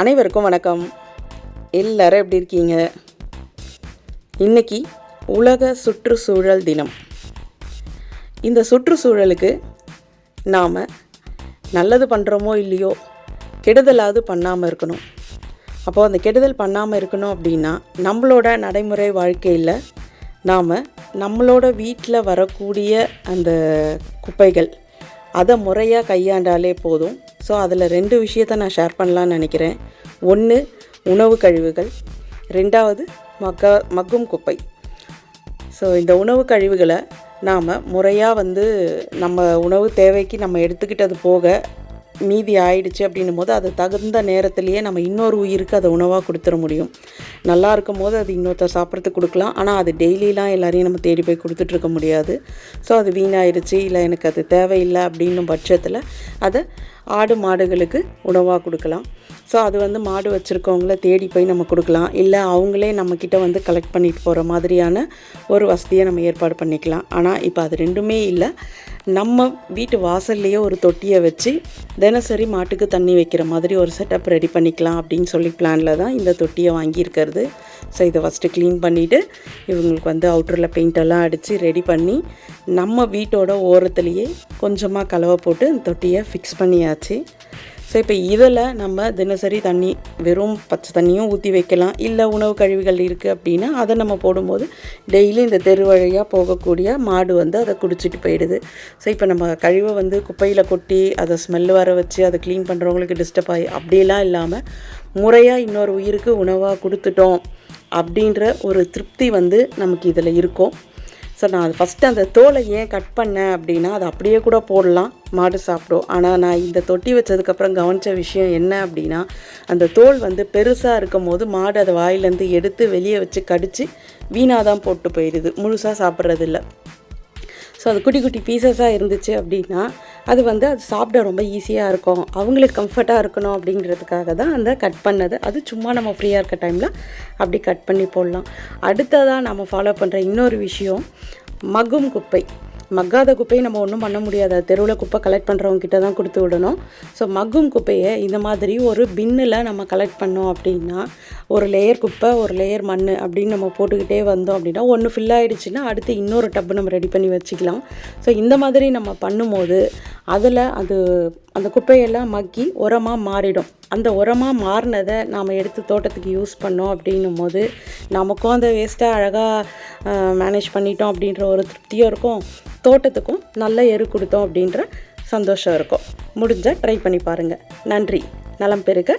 அனைவருக்கும் வணக்கம். எல்லாரும் எப்படி இருக்கீங்க? இன்னைக்கு உலக சுற்றுச்சூழல் தினம். இந்த சுற்றுச்சூழலுக்கு நாம் நல்லது பண்ணுறோமோ இல்லையோ கெடுதலாவது பண்ணாமல் இருக்கணும். அப்போது அந்த கெடுதல் பண்ணாமல் இருக்கணும் அப்படின்னா நம்மளோட நடைமுறை வாழ்க்கையில் நாம் நம்மளோட வீட்டில் வரக்கூடிய அந்த குப்பைகள் அதை முறையாக கையாண்டாலே போதும். ஸோ அதில் ரெண்டு விஷயத்த நான் ஷேர் பண்ணலான்னு நினைக்கிறேன். ஒன்று உணவு கழிவுகள். ரெண்டாவது மக்க மக்கும் குப்பை. ஸோ இந்த உணவு கழிவுகளை நாம் முறையாக வந்து நம்ம உணவு தேவைக்கு நம்ம எடுத்துக்கிட்டது போக மீதி ஆயிடுச்சு அப்படின்னும் போது அது தகுந்த நேரத்திலேயே நம்ம இன்னொரு உயிருக்கு அதை உணவாக கொடுத்துட முடியும். நல்லா இருக்கும் போது அது இன்னொருத்தர் சாப்பிட்றதுக்கு கொடுக்கலாம். ஆனால் அது டெய்லிலாம் எல்லாரையும் நம்ம தேடி போய் கொடுத்துட்ருக்க முடியாது. ஸோ அது வீணாயிடுச்சு இல்லை எனக்கு அது தேவையில்லை அப்படின்னும் பட்சத்தில் அதை ஆடு மாடுகளுக்கு உணவாக கொடுக்கலாம். ஸோ அது வந்து மாடு வச்சுருக்கவங்கள தேடி போய் நம்ம கொடுக்கலாம். இல்லை அவங்களே நம்மக்கிட்ட வந்து கலெக்ட் பண்ணிட்டு போகிற மாதிரியான ஒரு வசதியை நம்ம ஏற்பாடு பண்ணிக்கலாம். ஆனால் இப்போ அது ரெண்டுமே இல்லை. நம்ம வீட்டு வாசல்லையே ஒரு தொட்டியை வச்சு தினசரி மாட்டுக்கு தண்ணி வைக்கிற மாதிரி ஒரு செட்டப் ரெடி பண்ணிக்கலாம் அப்படின்னு சொல்லி பிளானில் தான் இந்த தொட்டியை வாங்கியிருக்கிறது. ஸோ இதை ஃபஸ்ட்டு க்ளீன் பண்ணிவிட்டு இவங்களுக்கு வந்து அவுட்டரில் பெயிண்டெல்லாம் அடித்து ரெடி பண்ணி நம்ம வீட்டோட ஓரத்துலேயே கொஞ்சமாக கலவை போட்டு தொட்டியை ஃபிக்ஸ் பண்ணியாச்சு. ஸோ இப்போ இதில் நம்ம தினசரி தண்ணி வெறும் பச்சை தண்ணியும் ஊற்றி வைக்கலாம். இல்லை உணவு கழிவுகள் இருக்குது அப்படின்னா அதை நம்ம போடும்போது டெய்லி இந்த தெரு வழியாக போகக்கூடிய மாடு வந்து அதை குடிச்சிட்டு போயிடுது. ஸோ இப்போ நம்ம கழிவை வந்து குப்பையில் கொட்டி அதை ஸ்மெல் வர வச்சு அதை க்ளீன் பண்ணுறவங்களுக்கு டிஸ்டர்ப் ஆகி அப்படிலாம் இல்லாமல் முறையாக இன்னொரு உயிருக்கு உணவாக கொடுத்துட்டோம் அப்படின்ற ஒரு திருப்தி வந்து நமக்கு இதில் இருக்கும். ஸோ நான் அது ஃபஸ்ட்டு அந்த தோலை ஏன் கட் பண்ணேன் அப்படின்னா அது அப்படியே கூட போடலாம். மாடு சாப்பிடும். ஆனால் நான் இந்த தொட்டி வச்சதுக்கப்புறம் கவனித்த விஷயம் என்ன அப்படின்னா அந்த தோல் வந்து பெருசாக இருக்கும் போது மாடு அதை வாயிலேருந்து எடுத்து வெளியே வச்சு கடித்து வீணாக தான் போட்டு போயிடுது முழுசாக சாப்பிட்றதில்ல. ஸோ அது குட்டி குட்டி பீசஸாக இருந்துச்சு அப்படின்னா அது வந்து அது சாப்பிட ரொம்ப ஈஸியாக இருக்கும். அவங்களுக்கு கம்ஃபர்ட்டாக இருக்கணும் அப்படிங்கிறதுக்காக தான் அந்த கட் பண்ணது. அது சும்மா நம்ம ஃப்ரீயாக இருக்க டைமில் அப்படி கட் பண்ணி போடலாம். அடுத்ததாக நம்ம ஃபாலோ பண்ணுற இன்னொரு விஷயம் மகும் குப்பை. மக்காத குப்பையை நம்ம ஒன்றும் பண்ண முடியாது. தெருவில் குப்பை கலெக்ட் பண்ணுறவங்க கிட்ட தான் கொடுத்து விடணும். ஸோ மக்கும் குப்பையை இந்த மாதிரி ஒரு பின்னில் நம்ம கலெக்ட் பண்ணோம் அப்படின்னா ஒரு லேயர் குப்பை ஒரு லேயர் மண் அப்படின்னு நம்ம போட்டுக்கிட்டே வந்தோம் அப்படின்னா ஒன்று ஃபில் ஆகிடுச்சுன்னா அடுத்து இன்னொரு டப்பு நம்ம ரெடி பண்ணி வச்சுக்கலாம். ஸோ இந்த மாதிரி நம்ம பண்ணும்போது அதில் அது அந்த குப்பையெல்லாம் மக்கி உரமாக மாறிடும். அந்த உரமாக மாறினதை நாம் எடுத்து தோட்டத்துக்கு யூஸ் பண்ணோம் அப்படின்னும் போது நமக்கும் அந்த வேஸ்ட்டாக அழகாக மேனேஜ் பண்ணிட்டோம் அப்படின்ற ஒரு திருப்தியும் இருக்கும். தோட்டத்துக்கும் நல்ல எரு கொடுத்தோம் அப்படின்ற சந்தோஷம் இருக்கும். முடிஞ்சால் ட்ரை பண்ணி பாருங்கள் நன்றி. நலம் பெருக